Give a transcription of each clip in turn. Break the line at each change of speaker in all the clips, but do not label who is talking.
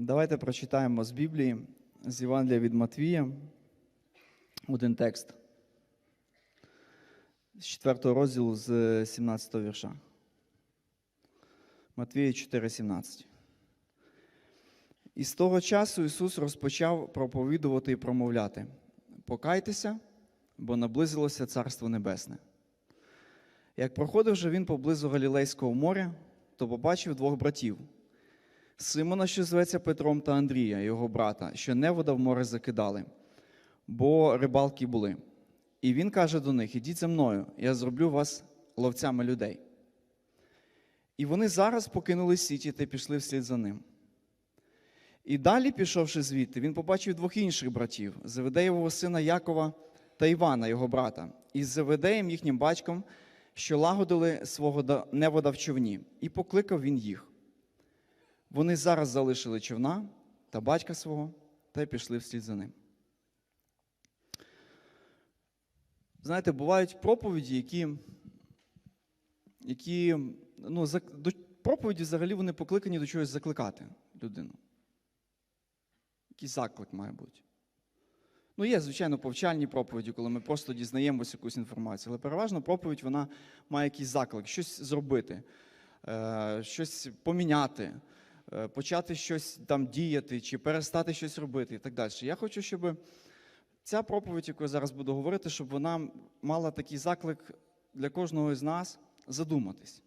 Давайте прочитаємо з Біблії, з Євангелія від Матвія, один текст з 4 розділу з 17 вірша. Матвія 4,17. І з того часу Ісус розпочав проповідувати і промовляти: Покайтеся, бо наблизилося Царство Небесне. Як проходив же він поблизу Галілейського моря, то побачив двох братів. Симона, що зветься Петром та Андрія, його брата, що невода в море закидали, бо рибалки були. І він каже до них: Ідіть за мною, я зроблю вас ловцями людей. І вони зараз покинули сіті та пішли вслід за ним. І далі, пішовши звідти, він побачив двох інших братів Заведеєвого сина Якова та Івана, його брата, і з Заведеєм, їхнім батьком, що лагодили свого невода в човні, і покликав він їх. Вони зараз залишили човна та батька свого та й пішли вслід за ним. Знаєте, бувають проповіді, які, які ну, зак- до, проповіді взагалі вони покликані до чогось закликати людину. Якийсь заклик має бути. Ну, є, звичайно, повчальні проповіді, коли ми просто дізнаємося якусь інформацію, але переважно проповідь вона має якийсь заклик, щось зробити, е, щось поміняти, почати щось там діяти чи перестати щось робити і так далі. Я хочу, щоб ця проповідь, яку я зараз буду говорити, щоб вона мала такий заклик для кожного з нас задуматись.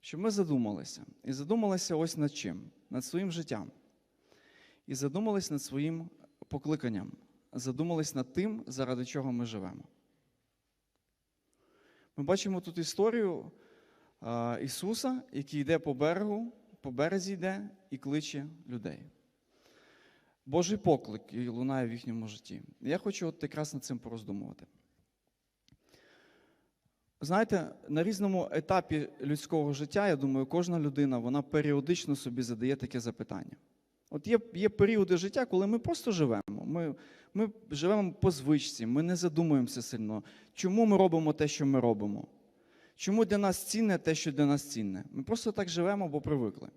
Щоб ми задумалися. І задумалися ось над чим? Над своїм життям. І задумались над своїм покликанням, задумались над тим, заради чого ми живемо. Ми бачимо тут історію Ісуса, який йде по берегу, по березі йде і кличе людей. Божий поклик який лунає в їхньому житті. Я хочу от якраз над цим пороздумувати. Знаєте, на різному етапі людського життя, я думаю, кожна людина вона періодично собі задає таке запитання. От є, є періоди життя, коли ми просто живемо. Ми, ми живемо по звичці, ми не задумуємося сильно, чому ми робимо те, що ми робимо. Чому для нас цінне те, що для нас цінне? Ми просто так живемо, бо привикли.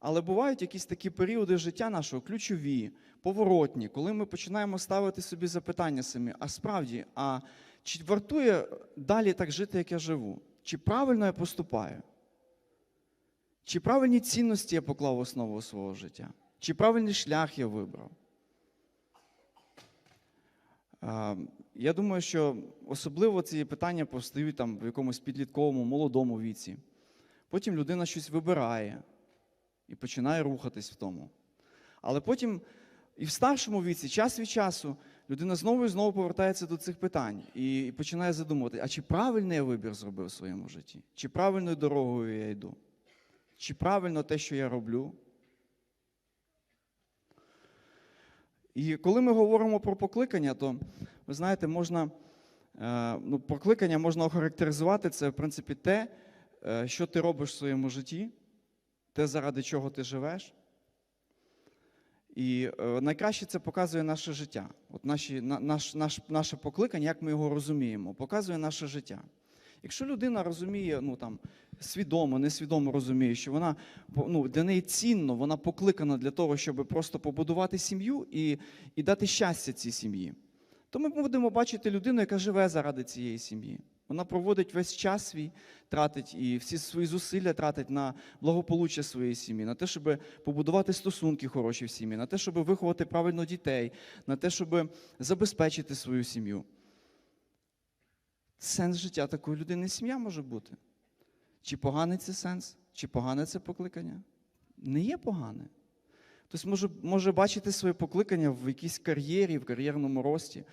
Але бувають якісь такі періоди життя нашого, ключові, поворотні, коли ми починаємо ставити собі запитання самі, а справді, а чи вартує далі так жити, як я живу? Чи правильно я поступаю? Чи правильні цінності я поклав в основу свого життя? Чи правильний шлях я вибрав? Я думаю, що особливо ці питання постають там в якомусь підлітковому, молодому віці. Потім людина щось вибирає і починає рухатись в тому. Але потім і в старшому віці, час від часу, людина знову і знову повертається до цих питань і починає задумувати, а чи правильний я вибір зробив в своєму житті? Чи правильною дорогою я йду? Чи правильно те, що я роблю? І коли ми говоримо про покликання, то ви знаєте, можна е, ну, покликання можна охарактеризувати це, в принципі, те, е, що ти робиш в своєму житті, те, заради чого ти живеш. І е, найкраще це показує наше життя. От наші, наш, наш, наше покликання, як ми його розуміємо, показує наше життя. Якщо людина розуміє, ну там свідомо, несвідомо розуміє, що вона ну, для неї цінно, вона покликана для того, щоб просто побудувати сім'ю і, і дати щастя цій сім'ї, то ми будемо бачити людину, яка живе заради цієї сім'ї. Вона проводить весь час свій, тратить і всі свої зусилля тратить на благополуччя своєї сім'ї, на те, щоб побудувати стосунки хороші в сім'ї, на те, щоб виховати правильно дітей, на те, щоб забезпечити свою сім'ю. Сенс життя такої людини сім'я може бути. Чи поганий це сенс, чи погане це покликання? Не є погане. Хтось може, може бачити своє покликання в якійсь кар'єрі, в кар'єрному рості.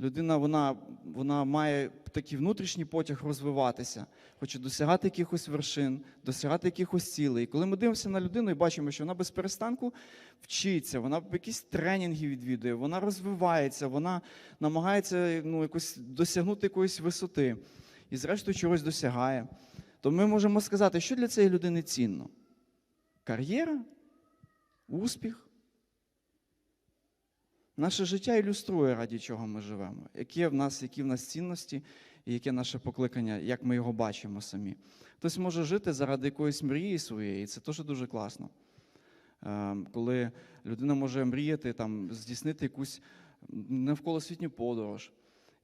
Людина вона, вона має такий внутрішній потяг розвиватися, хоче досягати якихось вершин, досягати якихось цілей. І коли ми дивимося на людину і бачимо, що вона без перестанку вчиться, вона якісь тренінги відвідує, вона розвивається, вона намагається ну, якось досягнути якоїсь висоти і, зрештою, чогось досягає, то ми можемо сказати, що для цієї людини цінно? Кар'єра, успіх. Наше життя ілюструє, раді чого ми живемо, які в нас, які в нас цінності і яке наше покликання, як ми його бачимо самі. Хтось може жити заради якоїсь мрії своєї, і це теж дуже класно. е, коли людина може мріяти там, здійснити якусь навколосвітню подорож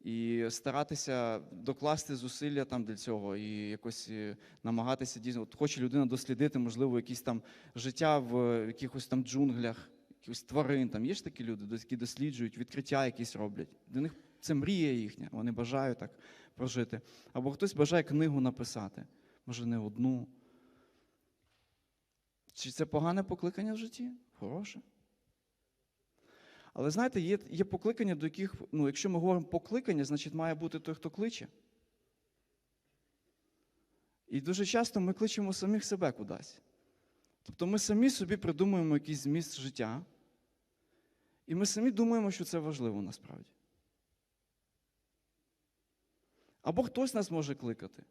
і старатися докласти зусилля там для цього, і якось е, намагатися дійсно. От хоче людина дослідити, можливо, якісь там життя в якихось там джунглях, якихось тварин. Там є ж такі люди, які досліджують, відкриття якісь роблять. Для них це мрія їхня, вони бажають так прожити. Або хтось бажає книгу написати, може не одну. Чи це погане покликання в житті? Хороше. Але знаєте, є, є покликання, до яких, ну, якщо ми говоримо покликання, значить має бути той, хто кличе. І дуже часто ми кличемо самих себе кудись. Тобто ми самі собі придумуємо якийсь зміст життя, і ми самі думаємо, що це важливо насправді. Або хтось нас може кликати.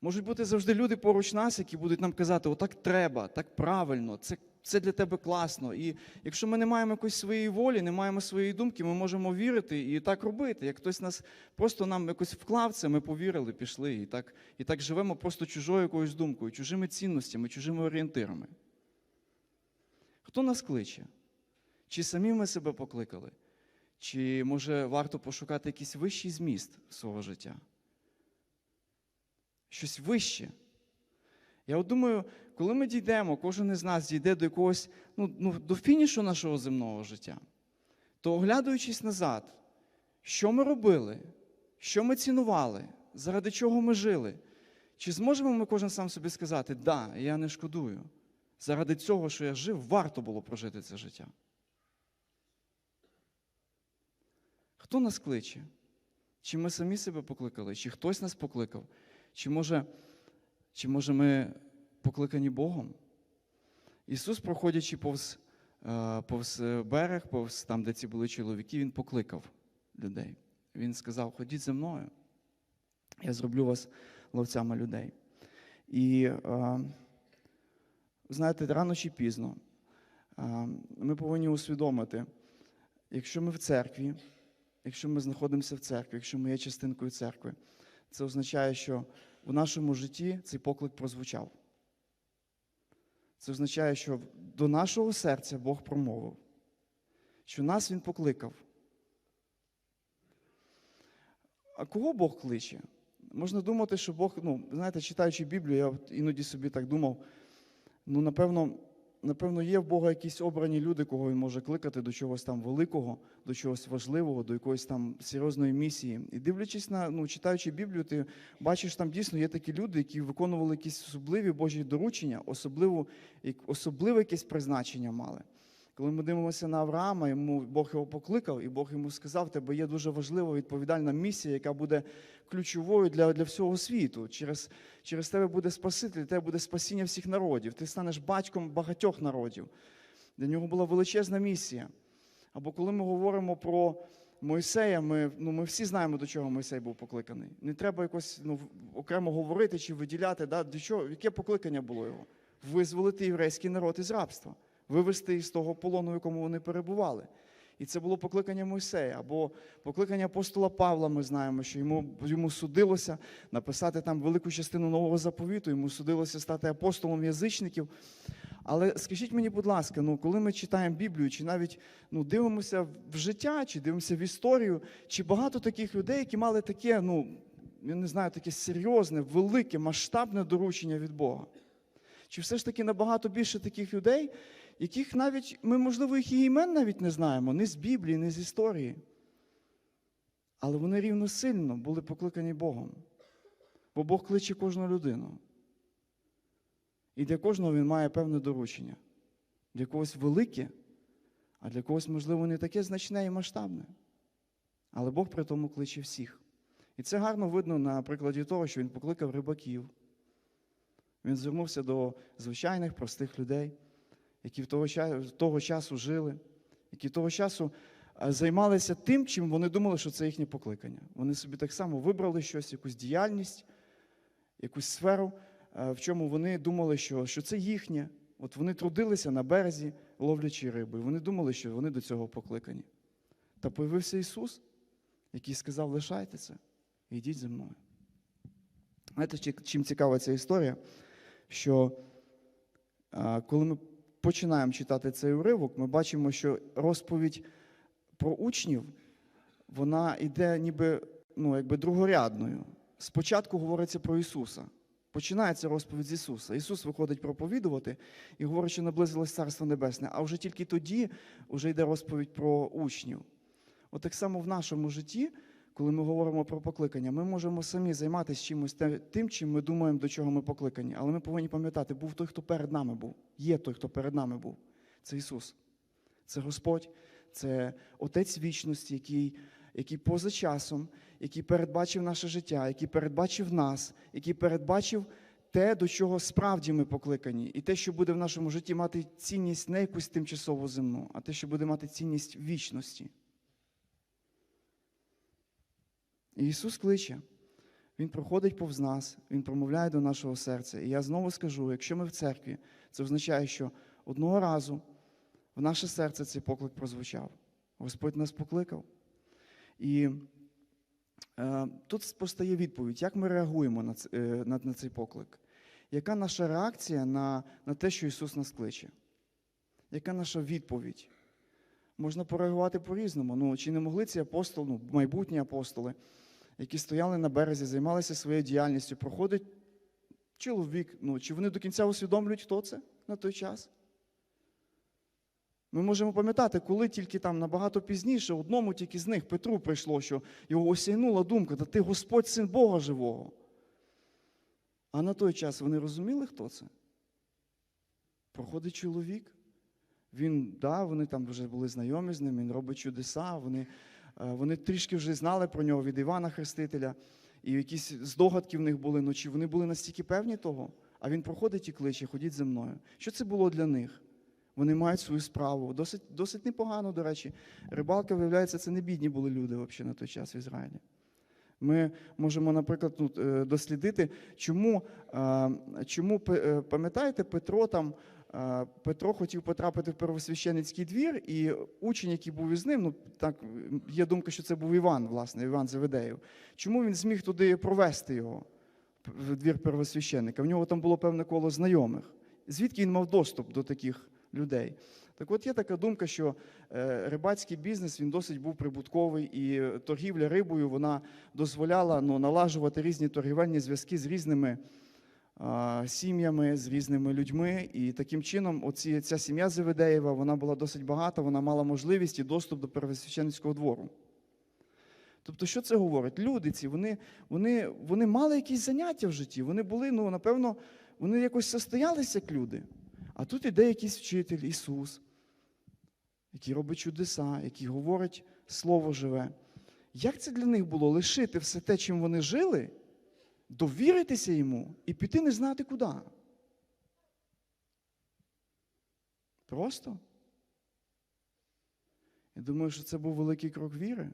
Можуть бути завжди люди поруч нас, які будуть нам казати, отак треба, так правильно, це, це для тебе класно. І якщо ми не маємо якоїсь своєї волі, не маємо своєї думки, ми можемо вірити і так робити. Як хтось нас просто нам якось вклав це, ми повірили, пішли, і так, і так живемо просто чужою якоюсь думкою, чужими цінностями, чужими орієнтирами. Хто нас кличе? Чи самі ми себе покликали? Чи може варто пошукати якийсь вищий зміст свого життя? Щось вище. Я от думаю, коли ми дійдемо, кожен із нас дійде до якогось, ну, ну, до фінішу нашого земного життя, то оглядуючись назад, що ми робили, що ми цінували, заради чого ми жили, чи зможемо ми кожен сам собі сказати, да, я не шкодую. Заради цього, що я жив, варто було прожити це життя. Хто нас кличе? Чи ми самі себе покликали, чи хтось нас покликав? Чи може, чи може ми покликані Богом? Ісус, проходячи повз, е, повз берег, повз там, де ці були чоловіки, Він покликав людей. Він сказав: Ходіть зі мною, я зроблю вас ловцями людей. І е, знаєте, рано чи пізно е, ми повинні усвідомити, якщо ми в церкві, якщо ми знаходимося в церкві, якщо ми є частинкою церкви, це означає, що в нашому житті цей поклик прозвучав. Це означає, що до нашого серця Бог промовив, що нас Він покликав. А кого Бог кличе? Можна думати, що Бог, ну, знаєте, читаючи Біблію, я іноді собі так думав, ну, напевно, напевно, є в Бога якісь обрані люди, кого він може кликати до чогось там великого, до чогось важливого, до якоїсь там серйозної місії. І дивлячись на, ну, читаючи Біблію, ти бачиш, там дійсно є такі люди, які виконували якісь особливі Божі доручення, особливо, як- особливе якесь призначення мали. Коли ми дивимося на Авраама, йому Бог його покликав, і Бог йому сказав, тебе є дуже важлива відповідальна місія, яка буде ключовою для, для всього світу. Через, через тебе буде Спаситель, тебе буде спасіння всіх народів. Ти станеш батьком багатьох народів. Для нього була величезна місія. Або коли ми говоримо про Мойсея, ми, ну, ми всі знаємо, до чого Мойсей був покликаний. Не треба якось ну, окремо говорити чи виділяти, да, до чого, яке покликання було його? Визволити єврейський народ із рабства, вивести із того полону, в якому вони перебували. І це було покликання Мойсея. Або покликання апостола Павла, ми знаємо, що йому, йому судилося написати там велику частину нового заповіту, йому судилося стати апостолом язичників. Але скажіть мені, будь ласка, ну коли ми читаємо Біблію, чи навіть ну, дивимося в життя, чи дивимося в історію, чи багато таких людей, які мали таке, ну я не знаю, таке серйозне, велике, масштабне доручення від Бога? Чи все ж таки набагато більше таких людей, яких навіть ми, можливо, їх і імен навіть не знаємо, не з Біблії, не з історії. Але вони рівно сильно були покликані Богом. Бо Бог кличе кожну людину. І для кожного він має певне доручення. Для когось велике, а для когось, можливо, не таке значне і масштабне. Але Бог при тому кличе всіх. І це гарно видно на прикладі того, що він покликав рибаків. Він звернувся до звичайних простих людей, які в того, ча- того часу жили, які того часу займалися тим, чим вони думали, що це їхнє покликання. Вони собі так само вибрали щось, якусь діяльність, якусь сферу, в чому вони думали, що, що це їхнє. От вони трудилися на березі, ловлячи риби. І вони думали, що вони до цього покликані. Та появився Ісус, який сказав: лишайте це і йдіть зі мною. Знаєте, чим цікава ця історія? Що коли ми починаємо читати цей уривок, ми бачимо, що розповідь про учнів, вона йде ніби ну, якби другорядною. Спочатку говориться про Ісуса. Починається розповідь з Ісуса. Ісус виходить проповідувати і говорить, що наблизилось Царство Небесне. А вже тільки тоді вже йде розповідь про учнів. От так само в нашому житті, коли ми говоримо про покликання, ми можемо самі займатися чимось тим, чим ми думаємо, до чого ми покликані. Але ми повинні пам'ятати, був той, хто перед нами був. Є той, хто перед нами був. Це Ісус. Це Господь, це Отець вічності, який, який поза часом, який передбачив наше життя, який передбачив нас, який передбачив те, до чого справді ми покликані, і те, що буде в нашому житті мати цінність не якусь тимчасову земну, а те, що буде мати цінність вічності. І Ісус кличе. Він проходить повз нас, Він промовляє до нашого серця. І я знову скажу: якщо ми в церкві, це означає, що одного разу в наше серце цей поклик прозвучав. Господь нас покликав. І е, тут постає відповідь, як ми реагуємо на, е, на, на цей поклик? Яка наша реакція на, на те, що Ісус нас кличе? Яка наша відповідь? Можна пореагувати по-різному. Ну, чи не могли ці апостоли, ну, майбутні апостоли, які стояли на березі, займалися своєю діяльністю, проходить чоловік, ну, чи вони до кінця усвідомлюють, хто це на той час? Ми можемо пам'ятати, коли тільки там набагато пізніше одному тільки з них Петру прийшло, що його осягнула думка, та ти Господь син Бога живого. А на той час вони розуміли, хто це? Проходить чоловік. Він, да, вони там вже були знайомі з ним, він робить чудеса. Вони, вони трішки вже знали про нього від Івана Хрестителя, і якісь здогадки в них були, чи вони були настільки певні того, а він проходить і кличе, ходіть зі мною. Що це було для них? Вони мають свою справу. Досить, досить непогано, до речі. Рибалка, виявляється, це не бідні були люди взагалі на той час в Ізраїлі. Ми можемо, наприклад, е, дослідити, чому, е, чому е, пам'ятаєте, Петро там. Петро хотів потрапити в первосвященицький двір, і учень, який був із ним, ну так є думка, що це був Іван, власне, Іван Заведеєв. Чому він зміг туди провести його в двір первосвященника? В нього там було певне коло знайомих. Звідки він мав доступ до таких людей? Так от є така думка, що е, рибацький бізнес він досить був прибутковий, і торгівля рибою вона дозволяла ну, налажувати різні торгівельні зв'язки з різними сім'ями, з різними людьми. І таким чином, оці, ця сім'я Заведеєва, вона була досить багата, вона мала можливість і доступ до первосвященницького двору. Тобто, що це говорить? Люди ці, вони, вони, вони мали якісь заняття в житті, вони були, ну, напевно, вони якось состоялися як люди. А тут іде якийсь вчитель, Ісус, який робить чудеса, який говорить Слово живе. Як це для них було лишити все те, чим вони жили, довіритися йому і піти не знати куди? Просто? Я думаю, що це був великий крок віри.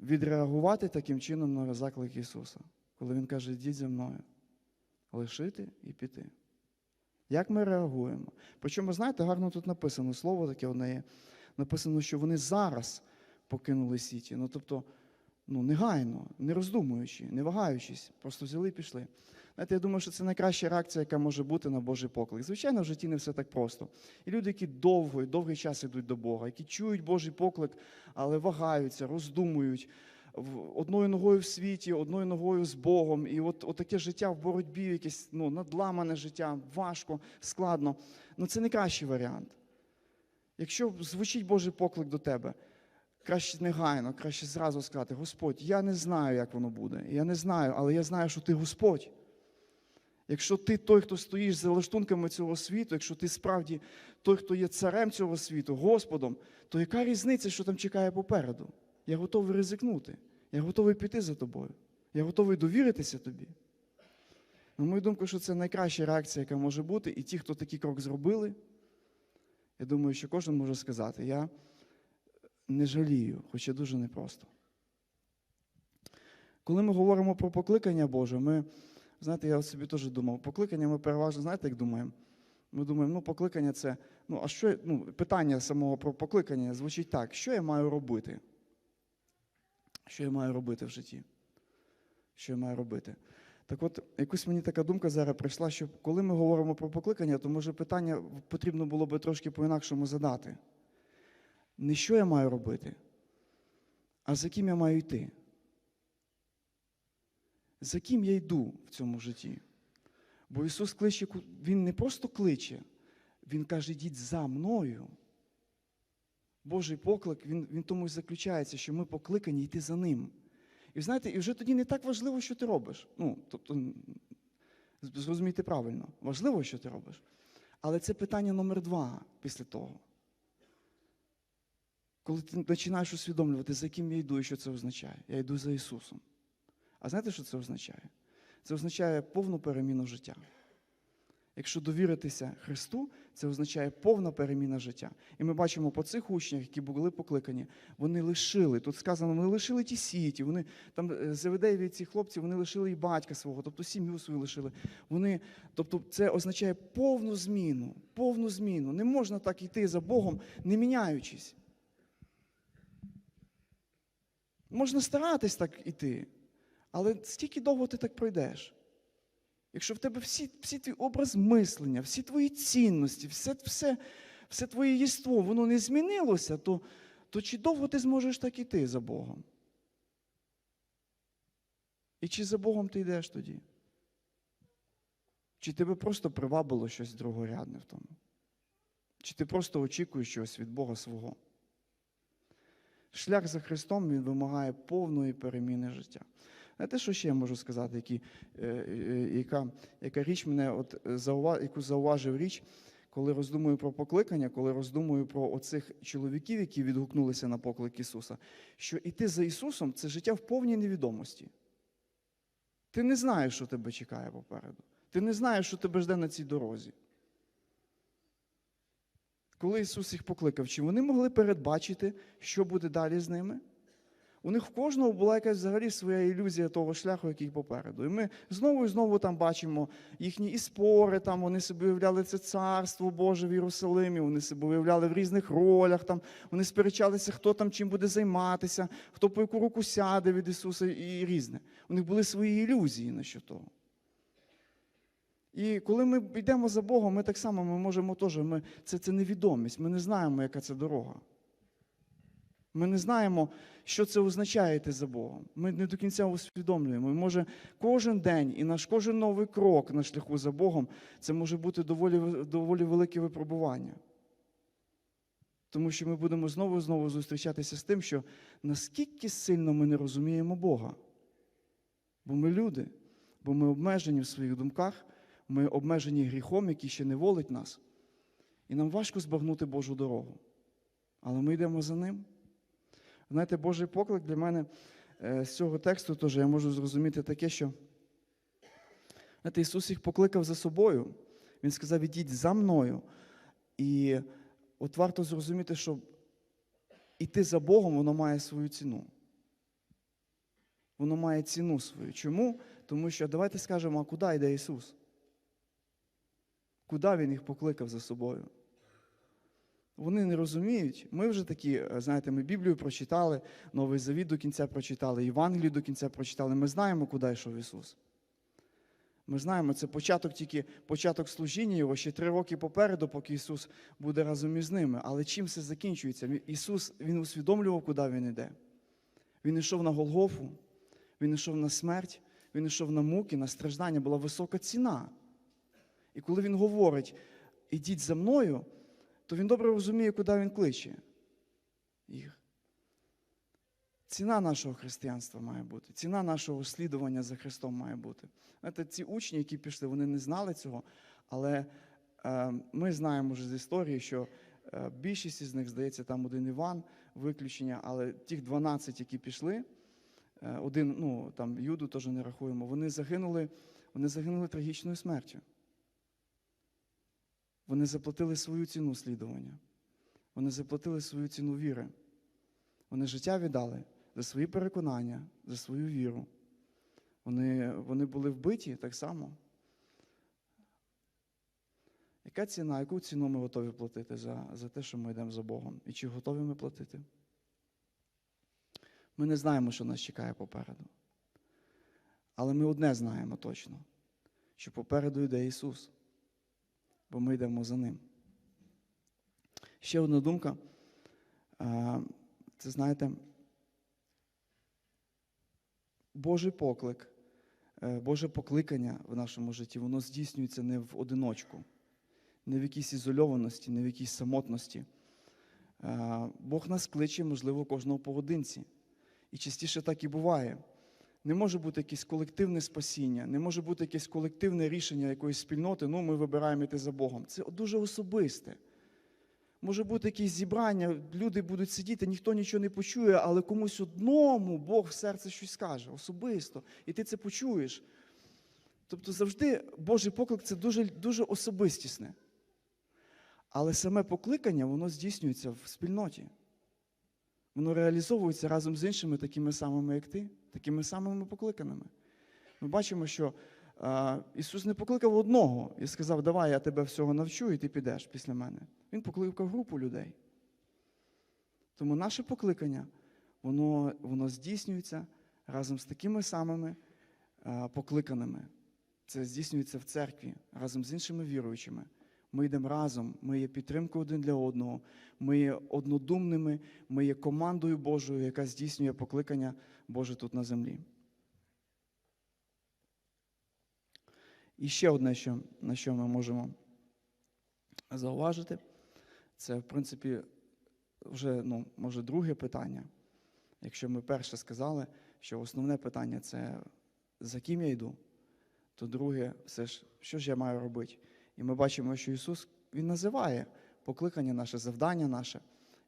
Відреагувати таким чином на заклик Ісуса, коли Він каже, йдіть зі мною, лишити і піти. Як ми реагуємо? Причому, знаєте, гарно тут написано слово таке одне є. Написано, що вони зараз покинули сіті. Ну, тобто, ну, негайно, не роздумуючи, не вагаючись, просто взяли і пішли. Знаєте, я думаю, що це найкраща реакція, яка може бути на Божий поклик. Звичайно, в житті не все так просто. І люди, які довго і довгий час йдуть до Бога, які чують Божий поклик, але вагаються, роздумують. Одною ногою в світі, одною ногою з Богом. І от, от таке життя в боротьбі, якесь ну, надламане життя, важко, складно. Ну це не кращий варіант. Якщо звучить Божий поклик до тебе, краще негайно, краще зразу сказати: Господь, я не знаю, як воно буде. Я не знаю, але я знаю, що ти Господь. Якщо ти той, хто стоїш за лаштунками цього світу, якщо ти справді той, хто є царем цього світу, Господом, то яка різниця, що там чекає попереду? Я готовий ризикнути. Я готовий піти за тобою. Я готовий довіритися тобі. На мою думку, що це найкраща реакція, яка може бути. І ті, хто такий крок зробили, я думаю, що кожен може сказати: я не жалію, хоча дуже непросто. Коли ми говоримо про покликання Боже, ми, знаєте, я собі теж думав, покликання ми переважно, знаєте, як думаємо? Ми думаємо, ну, покликання це, ну, а що, ну, питання самого про покликання звучить так: що я маю робити? Що я маю робити в житті? Що я маю робити? Так от, якось мені така думка зараз прийшла, що коли ми говоримо про покликання, то може питання потрібно було би трошки по-інакшому задати. Не що я маю робити, а за ким я маю йти. За ким я йду в цьому житті? Бо Ісус кличе, Він не просто кличе, Він каже, йдіть за мною. Божий поклик, він, він тому і заключається, що ми покликані йти за ним. І знаєте, і вже тоді не так важливо, що ти робиш. Ну, тобто, зрозумійте правильно, важливо, що ти робиш. Але це питання номер два після того. Коли ти починаєш усвідомлювати, за ким я йду і що це означає. Я йду за Ісусом. А знаєте, що це означає? Це означає повну переміну життя. Якщо довіритися Христу, це означає повна переміна життя. І ми бачимо по цих учнях, які були покликані, вони лишили. Тут сказано, вони лишили ті сіті, вони там е, Заведеєві ці хлопці, вони лишили і батька свого, тобто сім'ю свою лишили. Вони, тобто, це означає повну зміну, повну зміну. Не можна так йти за Богом, не міняючись. Можна старатись так іти, але стільки довго ти так пройдеш. Якщо в тебе всі, всі твій образ мислення, всі твої цінності, все все, все твоє єство, воно не змінилося, то, то чи довго ти зможеш так іти за Богом? І чи за Богом ти йдеш тоді? Чи тебе просто привабило щось другорядне в тому? Чи ти просто очікуєш щось від Бога свого? Шлях за Христом він вимагає повної переміни життя. Знаєте, що ще я можу сказати, які, е, е, яка, яка річ мене, от, е, заува, яку зауважив річ, коли роздумую про покликання, коли роздумую про оцих чоловіків, які відгукнулися на поклик Ісуса, що іти за Ісусом це життя в повній невідомості. Ти не знаєш, що тебе чекає попереду. Ти не знаєш, що тебе жде на цій дорозі. Коли Ісус їх покликав, чи вони могли передбачити, що буде далі з ними? У них в кожного була якась взагалі своя ілюзія того шляху, який попереду. І ми знову і знову там бачимо їхні і спори, там вони собі уявляли це царство Боже в Єрусалимі, вони себе уявляли в різних ролях, там, вони сперечалися, хто там чим буде займатися, хто по яку руку сяде від Ісуса і різне. У них були свої ілюзії на що того. І коли ми йдемо за Богом, ми так само ми можемо теж, ми, це, це невідомість, ми не знаємо, яка це дорога. Ми не знаємо, що це означає йти за Богом. Ми не до кінця усвідомлюємо. І може кожен день і наш кожен новий крок на шляху за Богом це може бути доволі, доволі велике випробування. Тому що ми будемо знову і знову зустрічатися з тим, що наскільки сильно ми не розуміємо Бога. Бо ми люди, бо ми обмежені в своїх думках, ми обмежені гріхом, який ще не волить нас. І нам важко збагнути Божу дорогу. Але ми йдемо за ним. Знаєте, Божий поклик для мене е, з цього тексту теж я можу зрозуміти таке, що знаєте, Ісус їх покликав за собою. Він сказав, ідіть за мною. І от варто зрозуміти, що іти за Богом, воно має свою ціну. Воно має ціну свою. Чому? Тому що давайте скажемо, а куди йде Ісус? Куди Він їх покликав за собою? Вони не розуміють. Ми вже такі, е, знаєте, ми Біблію прочитали, Новий Завіт до кінця прочитали, Євангелію до кінця прочитали. Ми знаємо, куди йшов Ісус. Ми знаємо, це початок тільки початок служіння Його, ще три роки попереду, поки Ісус буде разом із ними. Але чим все закінчується? Ісус Він усвідомлював, куди Він йде. Він йшов на Голгофу, Він йшов на смерть, Він йшов на муки, на страждання, була висока ціна. І коли Він говорить, ідіть за мною то він добре розуміє, куди він кличе їх. Ціна нашого християнства має бути, ціна нашого слідування за Христом має бути. Знаєте, ці учні, які пішли, вони не знали цього, але е, ми знаємо вже з історії, що е, більшість із них, здається, там один Іван, виключення, але тих 12, які пішли, е, один, ну там Юду теж не рахуємо, вони загинули, вони загинули трагічною смертю. Вони заплатили свою ціну слідування. Вони заплатили свою ціну віри. Вони життя віддали за свої переконання, за свою віру. Вони вони були вбиті так само. Яка ціна, яку ціну ми готові платити за, за те, що ми йдемо за Богом? І чи готові ми платити? Ми не знаємо, що нас чекає попереду. Але ми одне знаємо точно, що попереду йде Ісус, бо ми йдемо за Ним. Ще одна думка. Це знаєте, Божий поклик, е, Боже покликання в нашому житті, воно здійснюється не в одиночку, не в якійсь ізольованості, не в якійсь самотності. Е, Бог нас кличе, можливо, кожного поодинці. І частіше так і буває. Не може бути якесь колективне спасіння, не може бути якесь колективне рішення якоїсь спільноти, ну ми вибираємо йти за Богом. Це дуже особисте. Може бути якесь зібрання, люди будуть сидіти, ніхто нічого не почує, але комусь одному Бог в серце щось скаже, особисто, і ти це почуєш. Тобто завжди Божий поклик це дуже, дуже особистісне. Але саме покликання, воно здійснюється в спільноті. Воно реалізовується разом з іншими такими самими, як ти, такими самими покликаними. Ми бачимо, що Ісус не покликав одного і сказав, давай я тебе всього навчу, і ти підеш після мене. Він покликав групу людей. Тому наше покликання, воно, воно здійснюється разом з такими самими покликаними. Це здійснюється в церкві разом з іншими віруючими. Ми йдемо разом, ми є підтримкою один для одного, ми є однодумними, ми є командою Божою, яка здійснює покликання Боже тут на землі. І ще одне, що, на що ми можемо зауважити, це, в принципі, вже, ну, може, друге питання. Якщо ми перше сказали, що основне питання це за ким я йду, то друге, все ж, що ж я маю робити? І ми бачимо, що Ісус Він називає покликання наше, завдання наше,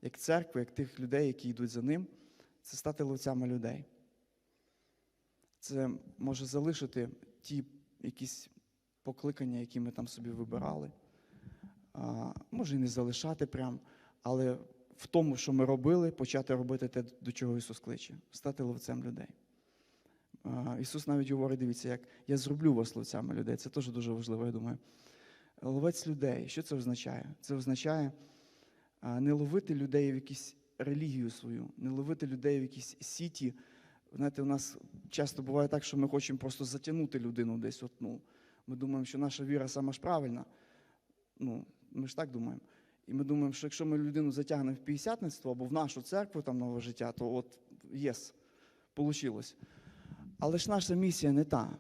як церкви, як тих людей, які йдуть за Ним, це стати ловцями людей. Це може залишити ті якісь покликання, які ми там собі вибирали. А, може і не залишати прям, але в тому, що ми робили, почати робити те, до чого Ісус кличе, стати ловцем людей. А, Ісус навіть говорить, дивіться, як я зроблю вас ловцями людей. Це теж дуже важливо, я думаю. Ловець людей. Що це означає? Це означає не ловити людей в якусь релігію свою, не ловити людей в якісь сіті. Знаєте, у нас часто буває так, що ми хочемо просто затягнути людину десь. От, ну, ми думаємо, що наша віра сама ж правильна. Ну, ми ж так думаємо. І ми думаємо, що якщо ми людину затягнемо в п'ятдесятництво або в нашу церкву там нове життя, то от єс, вийшло. Але ж наша місія не та.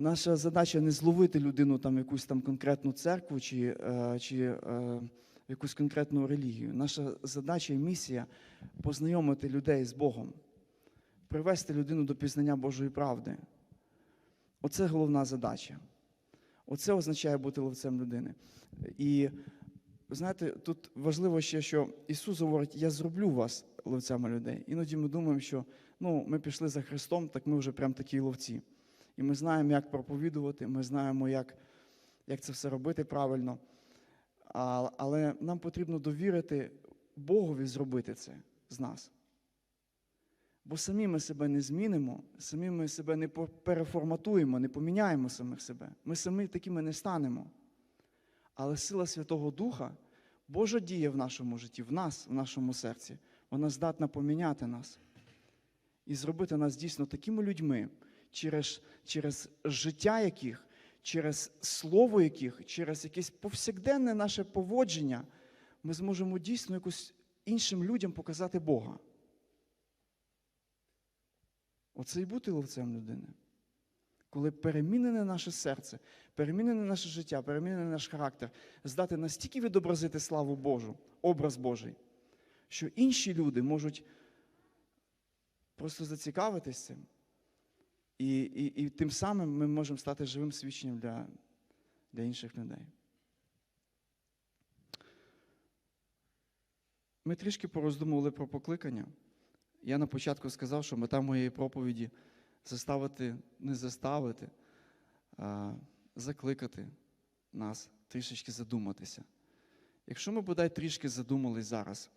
Наша задача не зловити людину там якусь там конкретну церкву чи, е, чи е, якусь конкретну релігію. Наша задача і місія познайомити людей з Богом, привести людину до пізнання Божої правди. Оце головна задача. Оце означає бути ловцем людини. І знаєте, тут важливо ще, що Ісус говорить, я зроблю вас ловцями людей. Іноді ми думаємо, що ну, ми пішли за Христом, так ми вже прям такі ловці. І ми знаємо, як проповідувати, ми знаємо, як, як це все робити правильно. А, але нам потрібно довірити Богові зробити це з нас. Бо самі ми себе не змінимо, самі ми себе не переформатуємо, не поміняємо самих себе. Ми самі такими не станемо. Але сила Святого Духа, Божа дія в нашому житті, в нас, в нашому серці, вона здатна поміняти нас і зробити нас дійсно такими людьми, через, через життя яких, через слово яких, через якесь повсякденне наше поводження, ми зможемо дійсно якось іншим людям показати Бога. Оце і бути ловцем людини. Коли перемінене наше серце, перемінене наше життя, перемінений наш характер, здати настільки відобразити славу Божу, образ Божий, що інші люди можуть просто зацікавитись цим. І, і, і тим самим ми можемо стати живим свідченням для, для інших людей. Ми трішки пороздумували про покликання. Я на початку сказав, що мета моєї проповіді заставити, не заставити, а закликати нас трішечки задуматися. Якщо ми бодай трішки задумались зараз,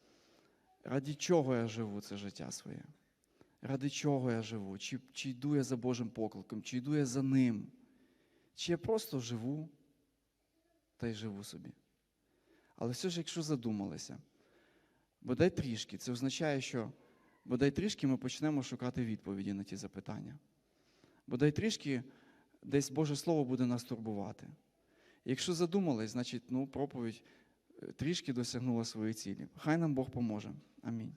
раді чого я живу це життя своє? Ради чого я живу? Чи, чи йду я за Божим покликом, чи йду я за ним? Чи я просто живу та й живу собі? Але все ж, якщо задумалися, бодай трішки, це означає, що бодай трішки ми почнемо шукати відповіді на ті запитання. Бодай трішки десь Боже Слово буде нас турбувати. Якщо задумались, значить ну, проповідь е, трішки досягнула своєї цілі. Хай нам Бог поможе. Амінь.